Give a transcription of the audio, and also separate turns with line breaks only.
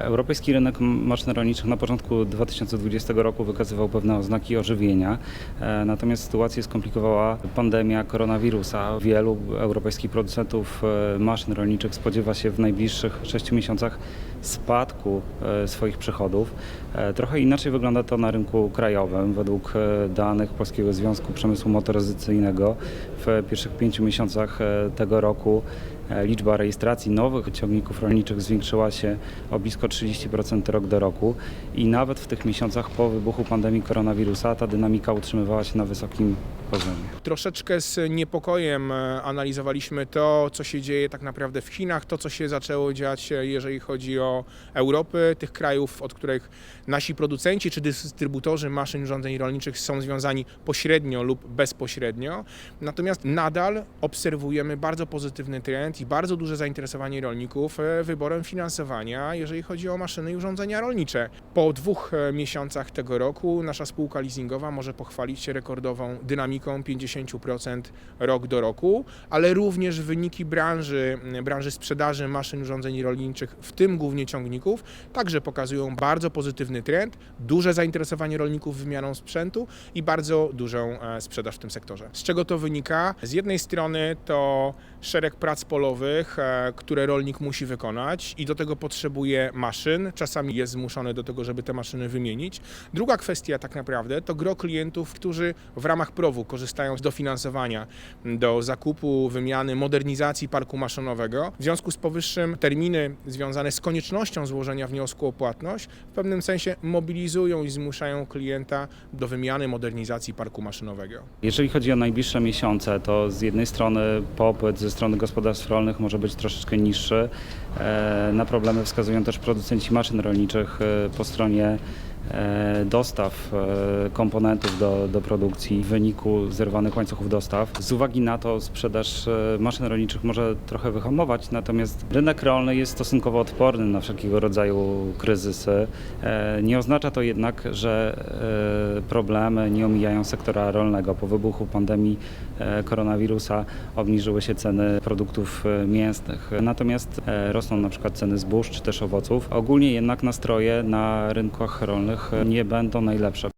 Europejski rynek maszyn rolniczych na początku 2020 roku wykazywał pewne oznaki ożywienia, e, natomiast sytuację skomplikowała pandemia koronawirusa. Wielu europejskich producentów e, maszyn rolniczych spodziewa się w najbliższych 6 miesiącach spadku e, swoich przychodów. Trochę inaczej wygląda to na rynku krajowym. Według danych Polskiego Związku Przemysłu Motoryzacyjnego w pierwszych pięciu miesiącach tego roku liczba rejestracji nowych ciągników rolniczych zwiększyła się o blisko 30% rok do roku i nawet w tych miesiącach po wybuchu pandemii koronawirusa ta dynamika utrzymywała się na wysokim poziomie.
Troszeczkę z niepokojem e, analizowaliśmy to, co się dzieje tak naprawdę w Chinach, to, co się zaczęło dziać, e, jeżeli chodzi o Europę, tych krajów, od których nasi producenci czy dystrybutorzy maszyn urządzeń rolniczych są związani pośrednio lub bezpośrednio. Natomiast nadal obserwujemy bardzo pozytywny trend i bardzo duże zainteresowanie rolników e, wyborem finansowania, jeżeli chodzi o maszyny i urządzenia rolnicze. Po dwóch miesiącach tego roku nasza spółka leasingowa może pochwalić się rekordową dynamiką 50% rok do roku, ale również wyniki branży, branży sprzedaży maszyn urządzeń rolniczych, w tym głównie ciągników, także pokazują bardzo pozytywny trend, duże zainteresowanie rolników wymianą sprzętu i bardzo dużą e, sprzedaż w tym sektorze. Z czego to wynika? Z jednej strony to szereg prac polowych, e, które rolnik musi wykonać i do tego potrzebuje maszyn. Czasami jest zmuszony do tego, żeby te maszyny wymienić. Druga kwestia tak naprawdę to gro klientów, którzy w ramach PROW-u korzystają z dofinansowania do zakupu, wymiany, modernizacji parku maszynowego. W związku z powyższym terminy związane z koniecznością złożenia wniosku o płatność w pewnym sensie mobilizują i zmuszają klienta do wymiany, modernizacji parku maszynowego.
Jeżeli chodzi o najbliższe miesiące, to z jednej strony popyt ze strony gospodarstw rolnych może być troszeczkę niższy. E, Na problemy wskazują też producenci maszyn rolniczych e, po stronie dostaw e, komponentów do, do produkcji w wyniku zerwanych łańcuchów dostaw. Z uwagi na to sprzedaż e, maszyn rolniczych może trochę wyhamować, natomiast rynek rolny jest stosunkowo odporny na wszelkiego rodzaju kryzysy. E, Nie oznacza to jednak, że e, problemy nie omijają sektora rolnego. Po wybuchu pandemii e, koronawirusa obniżyły się ceny produktów e, mięsnych, natomiast e, rosną na przykład ceny zbóż czy też owoców. Ogólnie jednak nastroje na rynkach rolnych e, nie będą najlepsze.